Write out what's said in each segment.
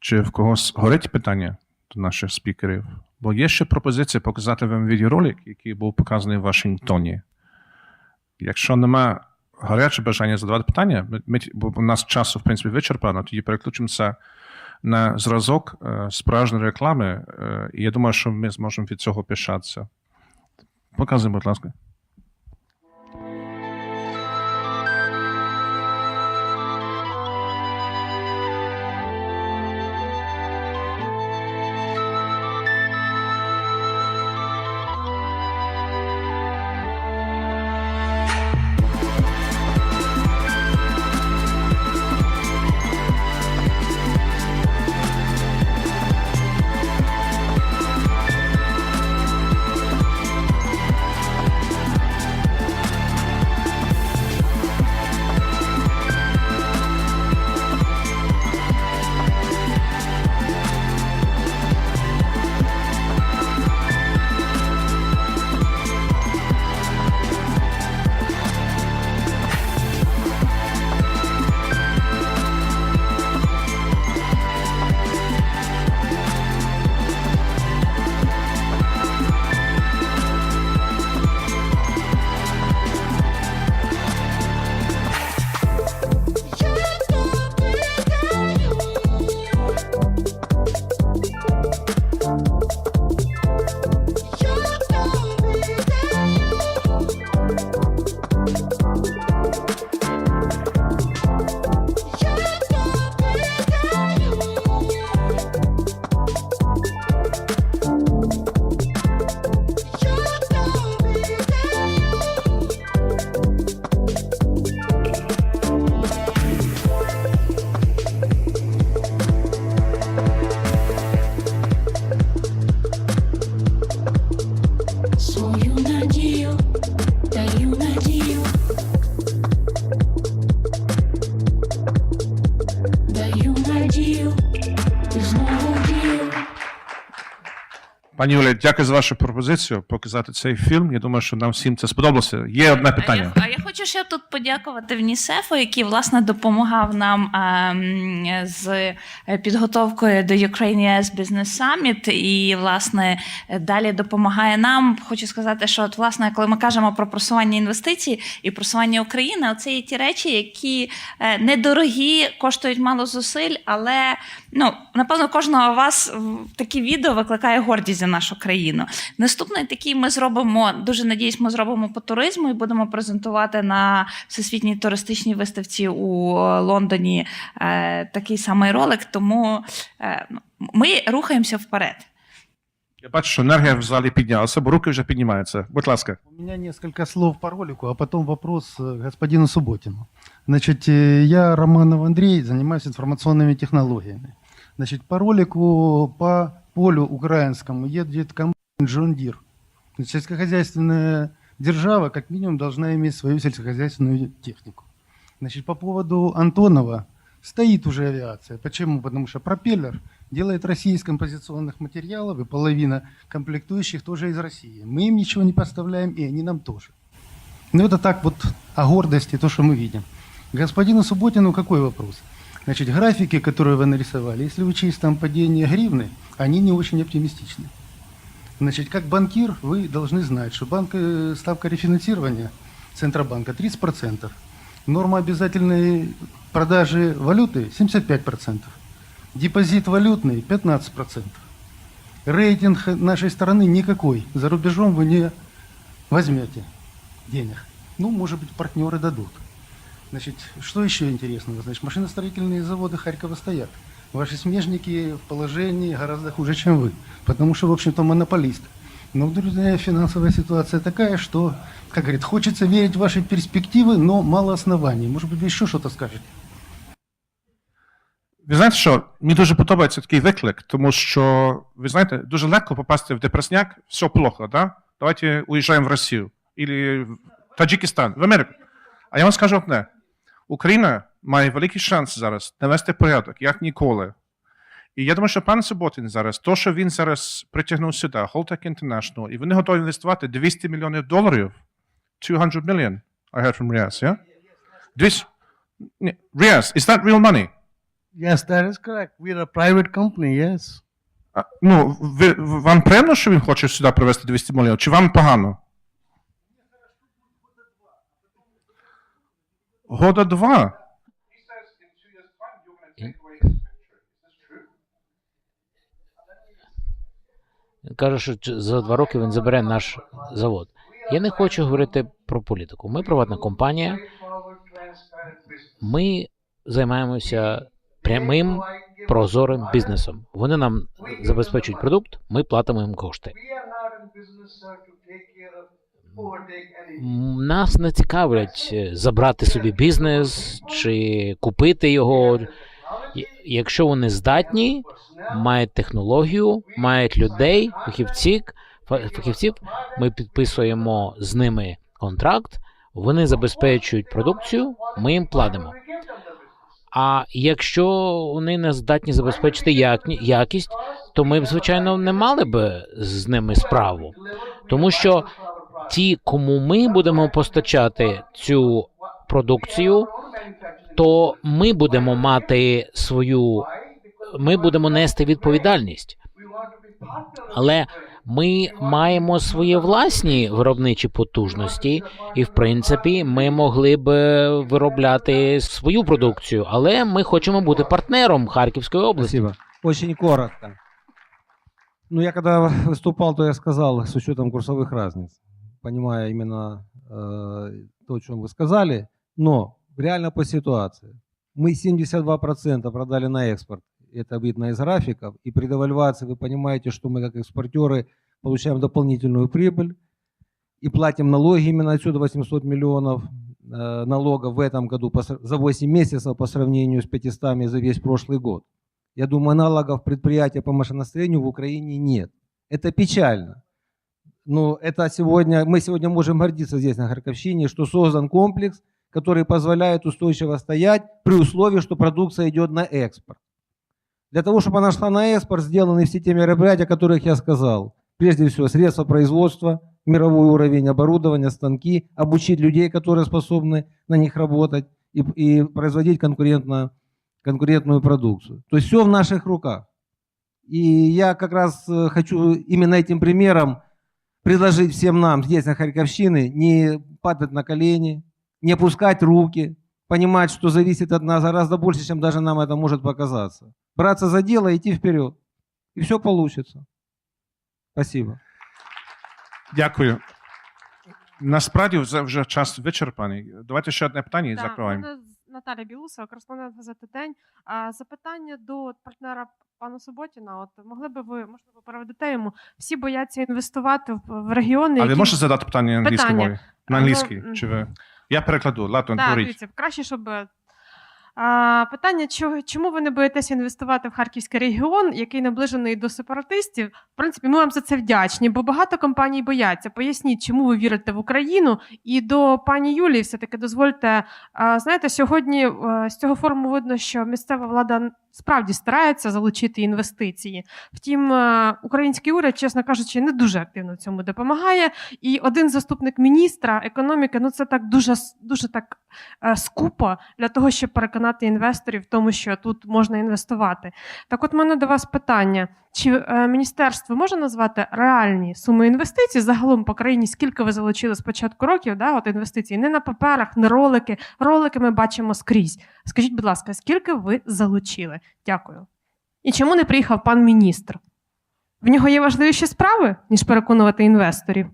Чи в когось горить питання до наших спікерів? Бо є ще пропозиція показати вам відеоролик, який був показаний в Вашингтоні. Якщо нема гаряче бажання задавати питання, ми, бо у нас часу, в принципі, вичерпано, тоді переключимося на зразок е, справжньої реклами, е, і я думаю, що ми зможемо від цього пишатися. Показуй, будь ласка. Пані Юлія, дякую за вашу пропозицію показати цей фільм. Я думаю, що нам всім це сподобалося. Є одне питання. А я, а я хочу ще тут подякувати ВНІСЕФу, який власне допомагав нам ем, з підготовкою до Ukraine US Business Summit і власне далі допомагає нам. Хочу сказати, що от власне, коли ми кажемо про просування інвестицій і просування України, це є ті речі, які е, недорогі, коштують мало зусиль, але ну напевно кожного вас в- такі відео викликає гордість за нашу країну. Наступний такий ми зробимо. Дуже надіюсь, ми зробимо по туризму і будемо презентувати на всесвітній туристичній виставці у е, Лондоні е, такий самий ролик. Тому е, ну, ми рухаємося вперед. Я бачу, що енергія в залі піднялася, бо руки вже піднімаються. Будь ласка. У меня несколько слов по ролику, а потом вопрос э, господину Субботину. Значит, э, я Романов Андрей, занимаюсь информационными технологиями. Значит, по ролику по полю украинскому едет комбайн. Значит, сельскохозяйственная держава как минимум должна иметь свою сельскохозяйственную технику. Значит, по поводу Антонова стоит уже авиация. Почему? Потому что пропеллер делает Россия из композиционных материалов, и половина комплектующих тоже из России. Мы им ничего не поставляем, и они нам тоже. Ну, это так вот о гордости, то, что мы видим. Господину Субботину какой вопрос? Значит, графики, которые вы нарисовали, если учесть там падение гривны, они не очень оптимистичны. Значит, как банкир вы должны знать, что банк, э, ставка рефинансирования Центробанка 30%, норма обязательной продажи валюты 75%, депозит валютный 15%. Рейтинг нашей страны никакой. За рубежом вы не возьмете денег. Ну, может быть, партнеры дадут. Значит, что еще интересного? Значит, машиностроительные заводы Харькова стоят. Ваши смежники в положении гораздо хуже, чем вы. Потому что, в общем-то, монополист. Но, друзья, финансовая ситуация такая, что, как говорит, хочется верить в ваши перспективы, но мало оснований. Может быть, вы еще что-то скажете? Ви знаєте що? Мені дуже подобається такий виклик, тому що, ви знаєте, дуже легко попасти в депресняк, все плохо, да? Давайте уїжджаємо в Росію, або в Таджикистан, в Америку. А я вам скажу одне: Україна має великий шанс зараз навести порядок, як ніколи. І я думаю, що пан Суботин зараз, то, що він зараз притягнув сюди, Holtec International, і вони готові інвестувати 200 мільйонів доларів, 200 million, I heard from Riaz, yeah? 200, Riaz, is that real money? Yes, that is correct. We are a private company, yes. А, Ну, ви, вам приємно, що він хоче сюди привезти 200 мільйонів, чи вам погано? Года два. Каже, що за два роки він забере наш завод. Я не хочу говорити про політику. Ми приватна компанія. Ми займаємося прямим прозорим бізнесом. Вони нам забезпечують продукт, ми платимо їм кошти. Нас не цікавлять е, забрати собі бізнес чи купити його. Якщо вони здатні, мають технологію, мають людей, фахівців, фахівців, ми підписуємо з ними контракт, вони забезпечують продукцію, ми їм платимо. А якщо вони не здатні забезпечити якість, то ми б, звичайно, не мали б з ними справу. Тому що ті, кому ми будемо постачати цю продукцію, то ми будемо мати свою, ми будемо нести відповідальність. Але ми маємо свої власні виробничі потужності, і в принципі ми могли б е, виробляти свою продукцію, але ми хочемо бути партнером Харківської області. Спасибо. Очень коротко. Ну, я когда выступал, то я сказал с учетом курсовых разниц, понимая именно э, то, о чем вы сказали, но реально по ситуации. Мы 72% продали на экспорт, это видно из графиков, и при девальвации вы понимаете, что мы как экспортеры получаем дополнительную прибыль и платим налоги именно отсюда 800 миллионов э, налогов в этом году по за 8 месяцев по сравнению с 500 за весь прошлый год. Я думаю, аналогов предприятия по машиностроению в Украине нет. Это печально. Но это сегодня, мы сегодня можем гордиться здесь, на Харьковщине, что создан комплекс, который позволяет устойчиво стоять при условии, что продукция идет на экспорт. Для того, чтобы она шла на экспорт, сделаны все те мероприятия, о которых я сказал. Прежде всего, средства производства, мировой уровень оборудования, станки, обучить людей, которые способны на них работать и, и производить конкурентно, конкурентную продукцию. То есть все в наших руках. И я как раз э, хочу именно этим примером предложить всем нам здесь, на Харьковщине, не падать на колени, не опускать руки, понимать, что зависит от нас гораздо больше, чем даже нам это может показаться. Браться за дело и идти вперед. И все получится. Спасибо. Дякую. Насправді вже, час вичерпаний. Давайте ще одне питання і закриваємо. Наталя Білусова, кореспондент газети День. Запитання до партнера пана Суботіна. От могли би ви можливо переведете йому? Всі бояться інвестувати в, регіони. А ви які... можете задати питання англійською мовою? На Ну, англійській? м. Чи ви? Я перекладу. Говоріть. дивіться, краще, щоб. Е, А, питання: чому ви не боїтеся інвестувати в харківський регіон, який наближений до сепаратистів? В принципі, ми вам за це вдячні, бо багато компаній бояться. Поясніть, чому ви вірите в Україну. І до пані Юлії, все таки дозвольте. а, Знаєте, сьогодні а, з цього форуму видно, що місцева влада справді старається залучити інвестиції. Втім, е, український уряд, чесно кажучи, не дуже активно цьому допомагає. І один заступник міністра економіки, ну це так дуже дуже так е, скупо для того, щоб переконати інвесторів в тому, що тут можна інвестувати. Так, от мене до вас питання: чи е, міністерство може назвати реальні суми інвестицій загалом по країні? Скільки ви залучили з початку років? Да, от інвестицій не на паперах, не ролики. Ролики ми бачимо скрізь. Скажіть, будь ласка, скільки ви залучили? Дякую. І чому не приїхав пан міністр? В нього є важливіші справи, ніж переконувати інвесторів.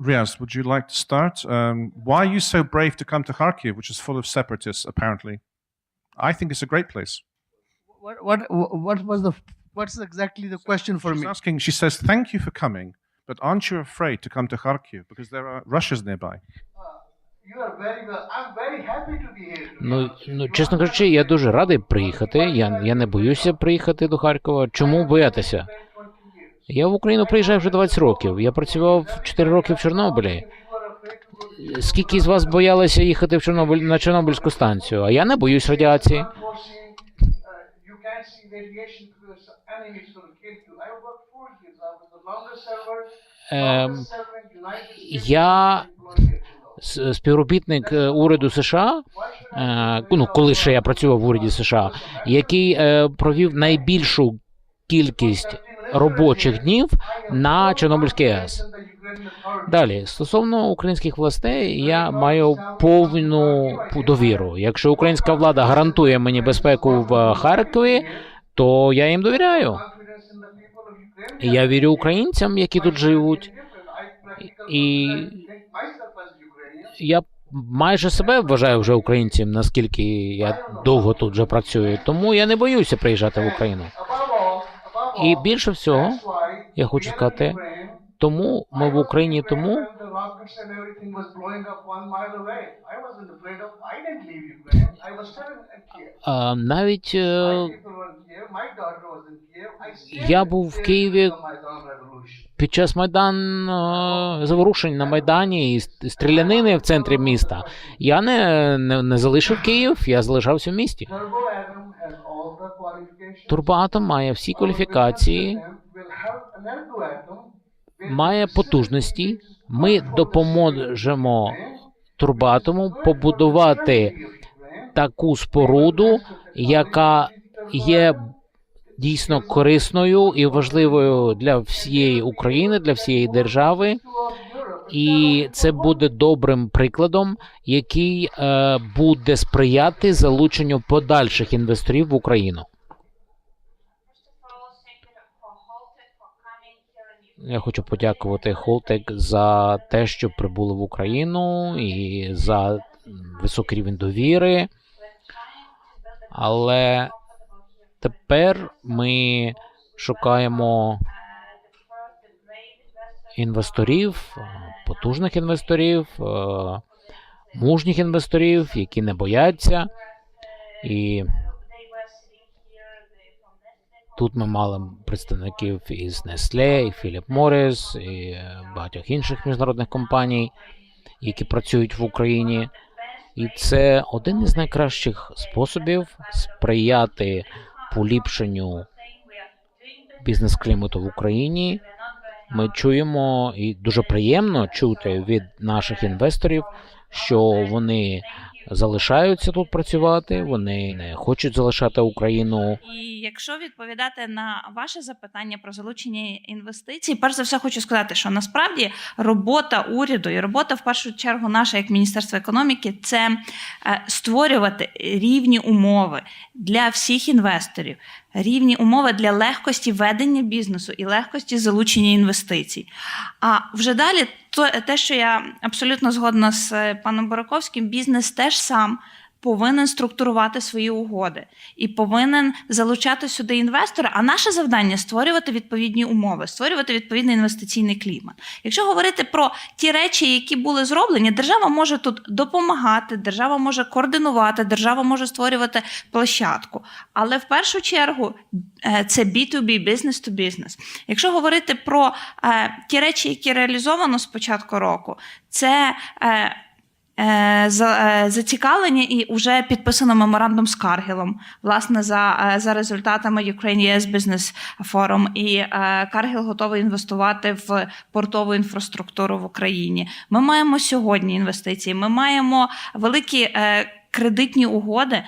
Riaz, would you like to start? Um, why are you so brave to come to Kharkiv, which is full of separatists, apparently? I think it's a great place. What, what, what was the, what's exactly the question for She's me? asking, she says, thank you for coming, but aren't you afraid to come to Kharkiv because there are Russians nearby? You Ну, ну чесно кажучи, я дуже радий приїхати. Я, я не боюся приїхати до Харкова. Чому боятися? Я в Україну приїжджаю вже 20 років. Я працював 4 роки в Чорнобилі. Скільки з вас боялися їхати в Чорнобиль на Чорнобильську станцію? А я не боюсь радіації. States. я співробітник е, уряду США, е, ну коли ще я працював в уряді США, який е, провів найбільшу кількість робочих днів на Чорнобильській АЕС. Далі, стосовно українських властей, я маю повну довіру. Якщо українська влада гарантує мені безпеку в Харкові, то я їм довіряю. Я вірю українцям, які тут живуть, і я майже себе вважаю вже українцем, наскільки я довго тут вже працюю. Тому я не боюся приїжджати в Україну. І більше всього, я хочу сказати, тому ми в Україні тому, а, навіть е, я був в Києві під час Майдан е, заворушень на Майдані і стрілянини в центрі міста. Я не, не, не залишив Київ, я залишався в місті. Турбоатом має всі кваліфікації, має потужності. Ми допоможемо Турбатому побудувати таку споруду, яка є дійсно корисною і важливою для всієї України, для всієї держави. І це буде добрим прикладом, який е, буде сприяти залученню подальших інвесторів в Україну. Я хочу подякувати Холтек за те, що прибули в Україну і за високий рівень довіри. Але тепер ми шукаємо інвесторів, потужних інвесторів, е, мужніх інвесторів, які не бояться. І тут ми мали представників із Nestle, і Philip Morris, і е, багатьох інших міжнародних компаній, які працюють в Україні. І це один із найкращих способів сприяти поліпшенню бізнес-клімату в Україні. Ми чуємо і дуже приємно чути від наших інвесторів, що вони залишаються тут працювати, вони не хочуть залишати Україну. І якщо відповідати на ваше запитання про залучення інвестицій, перш за все хочу сказати, що насправді робота уряду і робота в першу чергу наша як Міністерство економіки це е, створювати рівні умови для всіх інвесторів, рівні умови для легкості ведення бізнесу і легкості залучення інвестицій. А вже далі, то те, що я абсолютно згодна з е, паном Бораковським, бізнес теж сам повинен структурувати свої угоди і повинен залучати сюди інвестора. А наше завдання створювати відповідні умови, створювати відповідний інвестиційний клімат. Якщо говорити про ті речі, які були зроблені, держава може тут допомагати, держава може координувати, держава може створювати площадку. Але в першу чергу е, це B2B, business to business. Якщо говорити про е, ті речі, які реалізовано з початку року, це е, зацікавлення і вже підписано меморандум з Каргілом, власне, за, е, за результатами Ukraine US Business Forum. І е, Каргіл готовий інвестувати в портову інфраструктуру в Україні. Ми маємо сьогодні інвестиції, ми маємо великі. е, Кредитні угоди е,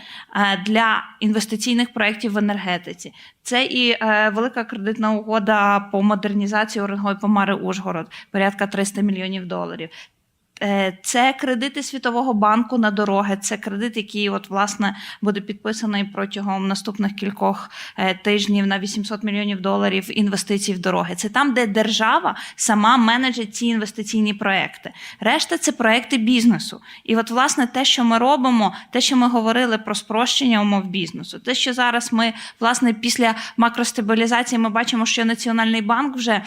для інвестиційних проєктів в енергетиці. Це і е, велика кредитна угода по модернізації Оренгой Помари Ужгород, порядка 300 мільйонів доларів. Е, Це кредити Світового банку на дороги. Це кредит, який от власне буде підписаний протягом наступних кількох е, тижнів на 800 мільйонів доларів інвестицій в дороги. Це там, де держава сама менеджить ці інвестиційні проекти. Решта це проекти бізнесу. І от власне те, що ми робимо, те, що ми говорили про спрощення умов бізнесу, те, що зараз ми власне після макростабілізації ми бачимо, що Національний банк вже.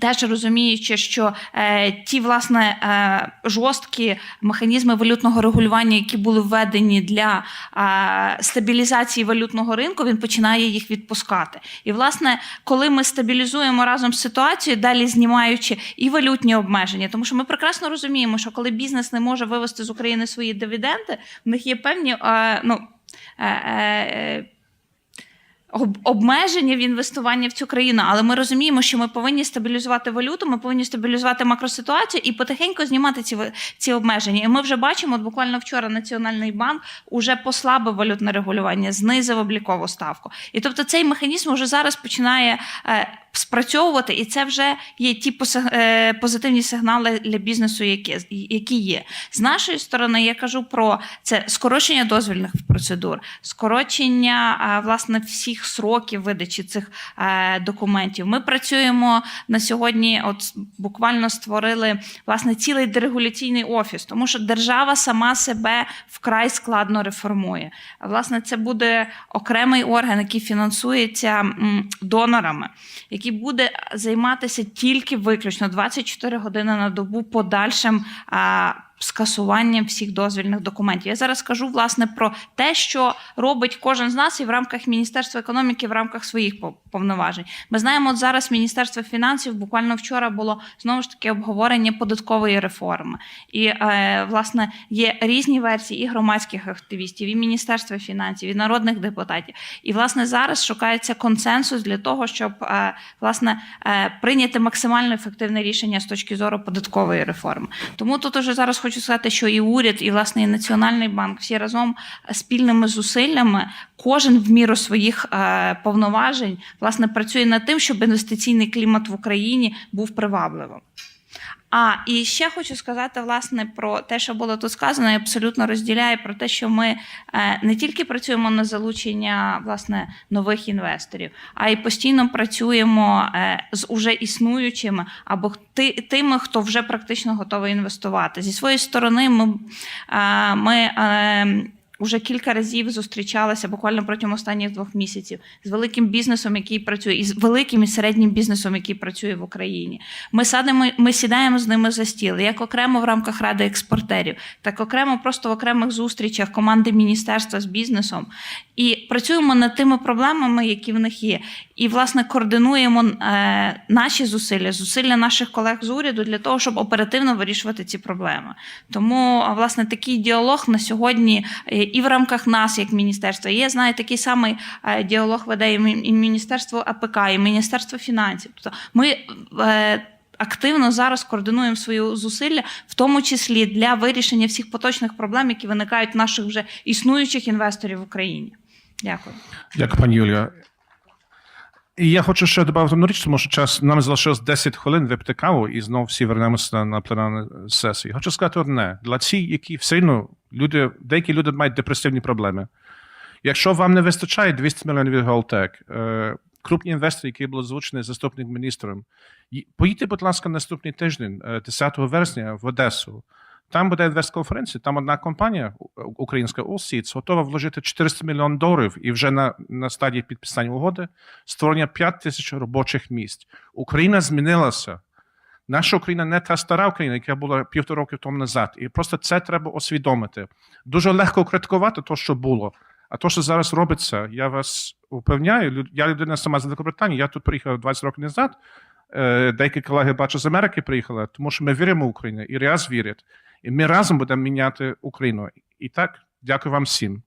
Теж розуміючи, що е, ті власне е, жорсткі механізми валютного регулювання, які були введені для е, стабілізації валютного ринку, він починає їх відпускати. І власне, коли ми стабілізуємо разом з ситуацією, далі знімаючи і валютні обмеження, тому що ми прекрасно розуміємо, що коли бізнес не може вивести з України свої дивіденди, в них є певні е, ну. Е, е, обмеження в інвестуванні в цю країну, але ми розуміємо, що ми повинні стабілізувати валюту, ми повинні стабілізувати макроситуацію і потихеньку знімати ці, ці обмеження. І ми вже бачимо, от буквально вчора Національний банк уже послабив валютне регулювання, знизив облікову ставку. І тобто цей механізм вже зараз починає е, спрацьовувати, і це вже є ті е, позитивні сигнали для бізнесу, які, які є. З нашої сторони, я кажу про це скорочення дозвільних процедур, скорочення власне всіх сроків видачі цих е, документів. Ми працюємо на сьогодні. От буквально створили власне цілий дерегуляційний офіс, тому що держава сама себе вкрай складно реформує. Власне, це буде окремий орган, який фінансується донорами, який буде займатися тільки виключно 24 години на добу подальшим. А, Скасуванням всіх дозвільних документів. Я зараз кажу власне про те, що робить кожен з нас і в рамках Міністерства економіки, в рамках своїх повноважень. Ми знаємо, от зараз Міністерство фінансів буквально вчора було знову ж таки обговорення податкової реформи. І е, власне є різні версії і громадських активістів, і Міністерства фінансів, і народних депутатів. І власне зараз шукається консенсус для того, щоб е, власне е, прийняти максимально ефективне рішення з точки зору податкової реформи. Тому тут уже зараз хочу сказати, що і уряд, і власне і Національний банк всі разом спільними зусиллями, кожен в міру своїх е, повноважень, власне, працює над тим, щоб інвестиційний клімат в Україні був привабливим. А і ще хочу сказати власне про те, що було тут сказано. Я абсолютно розділяю про те, що ми е, не тільки працюємо на залучення власне нових інвесторів, а й постійно працюємо е, з уже існуючими або ти, тими, хто вже практично готовий інвестувати. Зі своєї сторони, ми, е, ми Уже кілька разів зустрічалася буквально протягом останніх двох місяців з великим бізнесом, який працює, і з великим і середнім бізнесом, який працює в Україні. Ми садимо, ми сідаємо з ними за стіл, як окремо в рамках ради експортерів, так окремо просто в окремих зустрічах команди міністерства з бізнесом. І працюємо над тими проблемами, які в них є. І, власне, координуємо е, наші зусилля, зусилля наших колег з уряду для того, щоб оперативно вирішувати ці проблеми. Тому, власне, такий діалог на сьогодні і в рамках нас, як міністерства, є, знаю, такий самий е, діалог веде і Міністерство АПК, і Міністерство фінансів. Тобто ми. е, Активно зараз координуємо свої зусилля, в тому числі для вирішення всіх поточних проблем, які виникають в наших вже існуючих інвесторів в Україні. Дякую. Дякую, пані Юлія. І я хочу ще додати одну річ, тому що час нам залишилось 10 хвилин випити каву, і знову всі вернемося на, на пленарну сесію. Хочу сказати одне: для ці, які все одно люди, деякі люди мають депресивні проблеми. Якщо вам не вистачає 200 мільйонів від Голтек, е, крупні інвестори, які були озвучені заступник міністром, поїдьте, будь ласка, наступний тиждень, е, 10 вересня, в Одесу. Там буде інвестконференція, там одна компанія українська Allseeds готова вложити 400 мільйонів доларів і вже на, на стадії підписання угоди створення 5 тисяч робочих місць. Україна змінилася. Наша Україна не та стара Україна, яка була півтора року тому назад. І просто це треба освідомити. Дуже легко критикувати те, що було. А то, що зараз робиться, я вас упевняю, я людина сама з Великобританії, я тут приїхав 20 років назад. Е, Деякі колеги бачу з Америки приїхали, тому що ми віримо в Україну, і РІАЗ вірить. І ми разом будемо міняти Україну. І так, дякую вам всім.